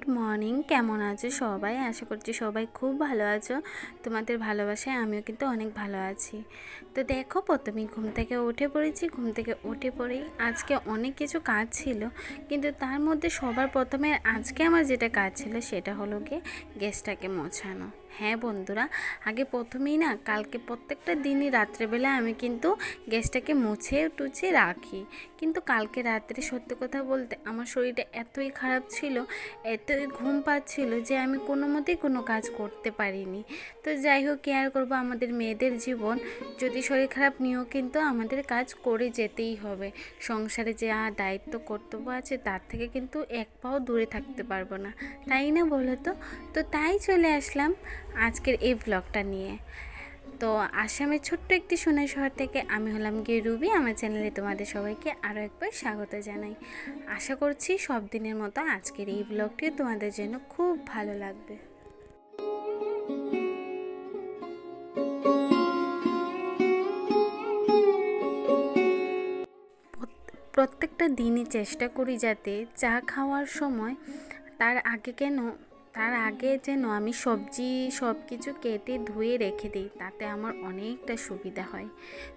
avec moi. কেমন আছো সবাই? আশা করছি সবাই খুব ভালো আছো। তোমাদের ভালোবাসায় আমিও কিন্তু অনেক ভালো আছি। তো দেখো, প্রথমেই ঘুম থেকে উঠে পড়েছি। ঘুম থেকে উঠে পড়েই আজকে অনেক কিছু কাজ ছিল। কিন্তু তার মধ্যে সবার প্রথমে আজকে আমার যেটা কাজ ছিল সেটা হলো গিয়ে গ্যাসটাকে মোছানো। হ্যাঁ বন্ধুরা, আগে প্রথমেই না কালকে প্রত্যেকটা দিনই রাত্রেবেলা আমি কিন্তু গ্যাসটাকে মুছে টুছে রাখি। কিন্তু কালকে রাত্রে সত্যি কথা বলতে আমার শরীরটা এতই খারাপ ছিল, এতই ঘুম পাচ্ছিল যে আমি কোনো মতেই কোনো কাজ করতে পারিনি। তো যাই হোক কেয়ার করব? আমাদের মেয়েদের জীবন, যদি শরীর খারাপ নিয়েও কিন্তু আমাদের কাজ করে যেতেই হবে। সংসারে যা দায়িত্ব কর্তব্য আছে, তার থেকে কিন্তু এক পাও দূরে থাকতে পারব না। তাই না বলো তো? তো তাই চলে আসলাম আজকের এই ব্লগটা নিয়ে। তো আসামের ছোট্ট একটি সোনাই শহর থেকে আমি হলাম গিয়ে রুবি। আমার চ্যানেলে তোমাদের সবাইকে আরও একবার স্বাগত জানাই। আশা করছি সব দিনের মতো আজকের এই ব্লগটি তোমাদের জন্য খুব ভালো লাগবে। প্রত্যেকটা দিনই চেষ্টা করি যাতে চা খাওয়ার সময় তার আগে কেন তার আগে যেন আমি সবজি সব কিছু কেটে ধুয়ে রেখে দিই, তাতে আমার অনেকটা সুবিধা হয়।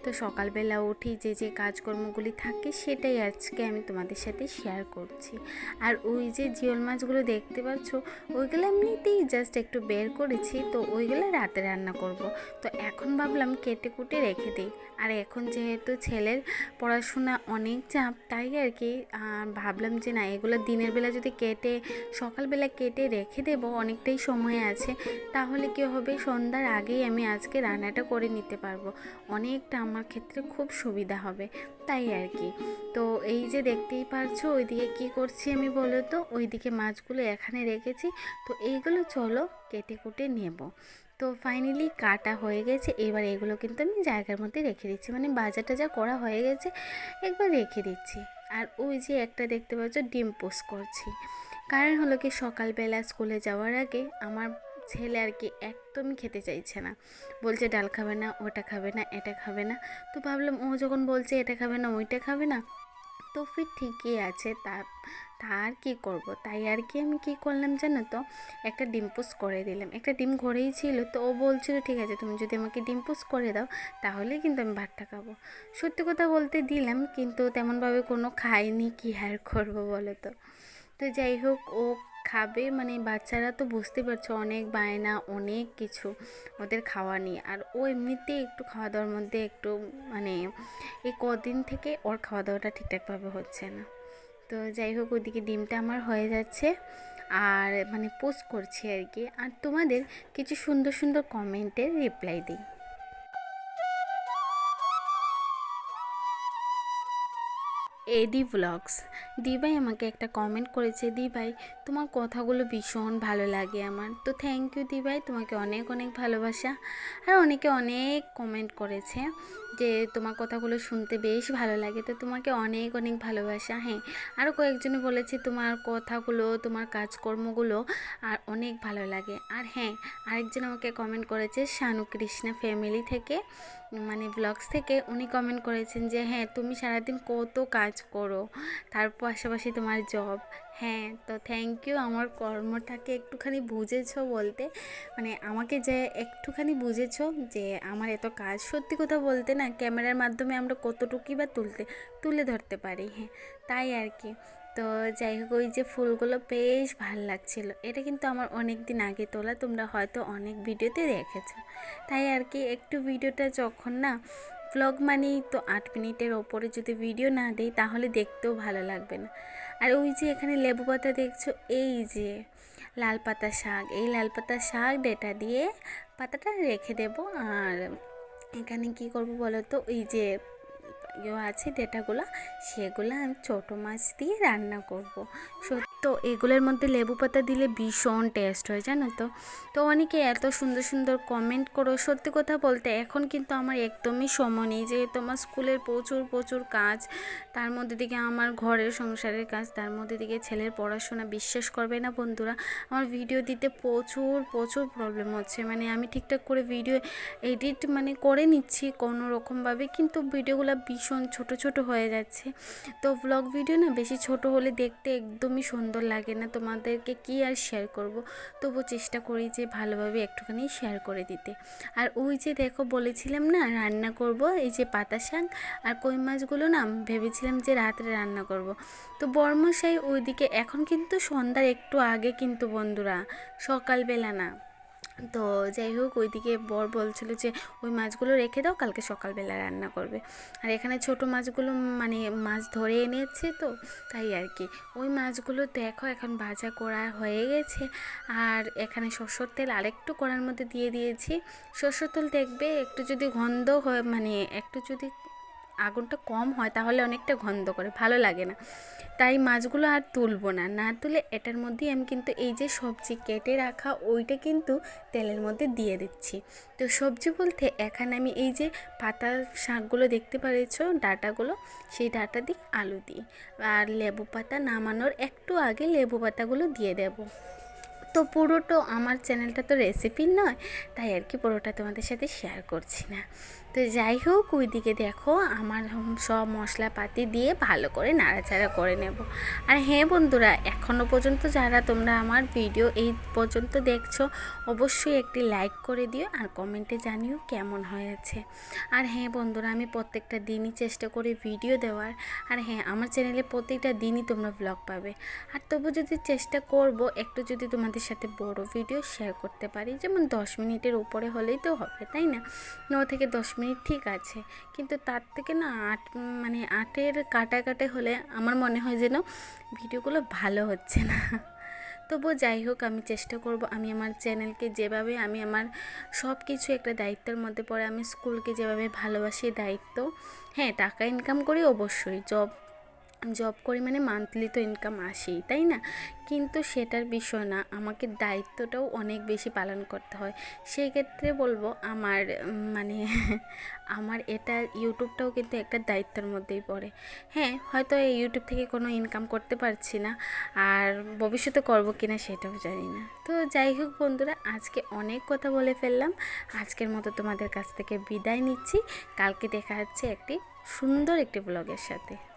তো সকালবেলা উঠি যে যে কাজকর্মগুলি থাকে সেটাই আজকে আমি তোমাদের সাথে শেয়ার করছি। আর ওই যে জিওল মাছগুলো দেখতে পাচ্ছ, ওইগুলো এমনিতেই জাস্ট একটু বের করেছি, তো ওইগুলো রাতে রান্না করব। তো এখন ভাবলাম কেটে কুটে রেখে দিই। আর এখন যেহেতু ছেলের পড়াশোনা অনেক চাপ, তাই আর কি ভাবলাম যে না, এগুলো দিনের বেলা যদি কেটে, সকালবেলা কেটে রেখে দেবো, অনেকটাই সময় আছে, তাহলে কি হবে? সন্ধ্যার আগেই আমি আজকে রান্নাটা করে নিতে পারব। অনেকটা আমার ক্ষেত্রে খুব সুবিধা হবে, তাই আর কি। তো এই যে দেখতেই পারছ, ওইদিকে কি করছি আমি বলো তো? ওইদিকে মাছগুলো এখানে রেখেছি, তো এইগুলো চলো কেটে কুটে নেব। তো ফাইনালি কাটা হয়ে গেছে। এবার এগুলো কিন্তু আমি জায়গার মধ্যে রেখে দিচ্ছি। মানে বাজারটা যা করা হয়ে গেছে, একবার রেখে দিচ্ছি। আর ওই যে একটা দেখতে পাচ্ছ, ডিম পোস্ট করছি। কারণ হলো কি, সকালবেলা স্কুলে যাওয়ার আগে আমার ছেলে আর কি একদমই খেতে চাইছে না। বলছে, ডাল খাবে না, ওটা খাবে না, এটা খাবে না। তো ভাবলাম, ও যখন বলছে, এটা খাবে না, ওইটা খাবে না তো ফির ঠিকই আছে, তা আর কি করব? তাই আর কি আমি কি করলাম জানো তো? একটা ডিম পোস্ট করে দিলাম। একটা ডিম ঘরেই ছিল, তো ও বলছিল, ঠিক আছে, তুমি যদি আমাকে ডিম পোস্ট করে দাও তাহলে কিন্তু আমি ভাতটা খাব। সত্যি কথা বলতে দিলাম, কিন্তু তেমনভাবে কোনো খাইনি, কি আর করব বলো তো? তো যাই হোক, ও খাবে? মানে বাচ্চারা তো বুঝতে পারছ, অনেক বায়না, অনেক কিছু ওদের খাওয়া নিয়ে আর ও এমনিতেই একটু খাওয়া দাওয়ার মধ্যে একটু মানে এই কদিন থেকে ওর খাওয়া দাওয়াটা ঠিকঠাকভাবে হচ্ছে না। তো যাই হোক, ওইদিকে ডিমটা আমার হয়ে যাচ্ছে। আর মানে পোস্ট করছি আর কি। আর তোমাদের কিছু সুন্দর সুন্দর কমেন্টের রিপ্লাই দিই। এডি ভ্লগস দিভাই আমাকে একটা কমেন্ট করেছে দিভাই তোমার কথাগুলো ভীষণ ভালো লাগে আমার। তো থ্যাংক ইউ দিভাই তোমাকে অনেক অনেক ভালোবাসা। আর অনেকে অনেক কমেন্ট করেছে। যে তোমার কথাগুলো শুনতে বেশ ভালো লাগে। তো তোমাকে অনেক অনেক ভালোবাসা। হ্যাঁ আরও কয়েকজনে বলেছে তোমার কথাগুলো, তোমার কাজকর্মগুলো আর অনেক ভালো লাগে। আর হ্যাঁ আরেকজন আমাকে কমেন্ট করেছে শানু কৃষ্ণা ফ্যামিলি থেকে মানে ব্লগস থেকে। উনি কমেন্ট করেছেন যে হ্যাঁ তুমি সারাদিন কত কাজ করো, তার পাশাপাশি তোমার জব হ্যাঁ তো থ্যাংক ইউ আমার কর্মটাকে একটুখানি বুঝেছ বলতে। মানে আমাকে যে একটুখানি বুঝেছ যে আমার এত কাজ সত্যি কথা বলতে না ক্যামেরার মাধ্যমে আমরা কতটুকুই বা তুলতে, তুলে ধরতে পারি হ্যাঁ তাই আর কি। তো যাই হোক, ওই যে ফুলগুলো বেশ ভালো লাগছিল। এটা কিন্তু আমার অনেক দিন আগে তোলা, তোমরা হয়তো অনেক ভিডিওতে দেখেছ। তাই আর কি, একটু ভিডিওটা যখন না ব্লগ মানেই তো আট মিনিটের ওপরে যদি ভিডিও না দিই, তাহলে দেখতেও ভালো লাগবে না। আর ওই যে এখানে লেবু পাতা দেখছ, এই যে লাল পাতা শাক, এই লাল পাতা শাক ডেটা দিয়ে পাতাটা রেখে দেব। আর এখানে কি করব বলো তো এই যে ইয়ে আছে ডেটাগুলো, সেগুলো আমি ছোটো মাছ দিয়ে রান্না করব। তো এগুলোর মধ্যে লেবু পাতা দিলে ভীষণ টেস্ট হয়, জানো তো? তো অনেকে এত সুন্দর সুন্দর কমেন্ট করো। সত্যি কথা বলতে এখন কিন্তু আমার একদমই সময় নেই, যেহেতু আমার স্কুলের প্রচুর প্রচুর কাজ। তার মধ্যে দিকে আমার ঘরের সংসারের কাজ, তার মধ্যে দিকে ছেলের পড়াশোনা বিশ্বাস করবে না বন্ধুরা। আমার ভিডিও দিতে প্রচুর প্রচুর প্রবলেম হচ্ছে। মানে আমি ঠিকঠাক করে ভিডিও এডিট মানে করে নিচ্ছি কোনো রকমভাবে কিন্তু ভিডিওগুলো ভীষণ ছোট ছোট হয়ে যাচ্ছে। তো ব্লগ ভিডিও না বেশি ছোট হলে দেখতে একদমই সুন্দর সুন্দর লাগে না, তোমাদেরকে কি আর শেয়ার করব? তবু চেষ্টা করি যে ভালোভাবে একটুখানি শেয়ার করে দিতে। আর ওই যে দেখো বলেছিলাম না, রান্না করব, এই যে পাতা শাক আর কই মাছগুলো না, ভেবেছিলাম যে রাত্রে রান্না করব। তো বর্মশাই ওইদিকে, এখন কিন্তু সন্ধ্যার একটু আগে কিন্তু বন্ধুরা, সকালবেলা না তো যাই হোক, ওইদিকে বর বলছিল যে, ওই মাছগুলো রেখে দাও, কালকে সকালবেলা রান্না করবে। আর এখানে ছোট মাছগুলো মানে মাছ ধরে এনেছে তো, তাই আর কি। ওই মাছগুলো দেখো, এখন ভাজা করা হয়ে গেছে। আর এখানে সরষের তেল আরেকটু কড়ার মধ্যে দিয়ে দিয়েছি। সরষের তেল দেখবে, একটু যদি গন্ধ হয় মানে একটু যদি আগুনটা কম হয় তাহলে অনেকটা গন্ধ করে, ভালো লাগে না। তাই মাছগুলো আর তুলবো না। না তুলে এটার মধ্যেই আমি কিন্তু এই যে সবজি কেটে রাখা ওইটা কিন্তু তেলের মধ্যে দিয়ে দিচ্ছি। তো সবজি বলতে এখানে আমি এই যে পাতা শাকগুলো দেখতে পারেছ, ডাটাগুলো, সেই ডাটা দিই আলু দিই। আর লেবু পাতা নামানোর একটু আগে লেবু পাতাগুলো দিয়ে দেবো। তো পুরোটা আমার চ্যানেলটা তো রেসিপির নয়, তাই আর কি পুরোটা তোমাদের সাথে শেয়ার করছি না। তো যাই হোক, ওইদিকে দেখো আমার সব মশলাপাতি দিয়ে ভালো করে নাড়াচাড়া করে নেব। আর হ্যাঁ বন্ধুরা এখনও পর্যন্ত যারা তোমরা আমার ভিডিও এই পর্যন্ত দেখছ, অবশ্যই একটি লাইক করে দিও আর কমেন্টে জানিও কেমন হয়েছে। আর হ্যাঁ বন্ধুরা, আমি প্রত্যেকটা দিনই চেষ্টা করি ভিডিও দেওয়ার। আর হ্যাঁ আমার চ্যানেলে প্রত্যেকটা দিনই তোমরা ব্লগ পাবে। আর তবু যদি চেষ্টা করব একটু যদি তোমাদের সাথে বড় ভিডিও শেয়ার করতে পারি, যেমন দশ মিনিটের উপরে হলেই তো হবে, তাই না? ন থেকে দশ মিনিট ঠিক আছে। কিন্তু তার থেকে না আট মানে আটের কাটা কাটে হলে আমার মনে হয় যেন ভিডিওগুলো ভালো হচ্ছে না। তবুও যাই হোক, আমি চেষ্টা করব, আমি আমার চ্যানেলকে যেভাবে আমি আমার সব কিছু একটা দায়িত্বের মধ্যে পড়ে আমি স্কুলকে যেভাবে ভালোবাসি, দায়িত্ব হ্যাঁ টাকা ইনকাম করি অবশ্যই জব জব করি মানে মান্থলি তো ইনকাম আসেই, তাই না? কিন্তু সেটার বিষয় না, আমাকে দায়িত্বটাও অনেক বেশি পালন করতে হয়। সেই ক্ষেত্রে বলব আমার মানে আমার এটা ইউটিউবটাও কিন্তু একটা দায়িত্বের মধ্যেই পড়ে। হ্যাঁ হয়তো এই ইউটিউব থেকে কোনো ইনকাম করতে পারছি না, আর ভবিষ্যতে করব কিনা সেটাও জানি না। তো যাই হোক বন্ধুরা, আজকে অনেক কথা বলে ফেললাম। আজকের মতো তোমাদের কাছ থেকে বিদায় নিচ্ছি। কালকে দেখা যাচ্ছে একটি সুন্দর একটি ব্লগের সাথে।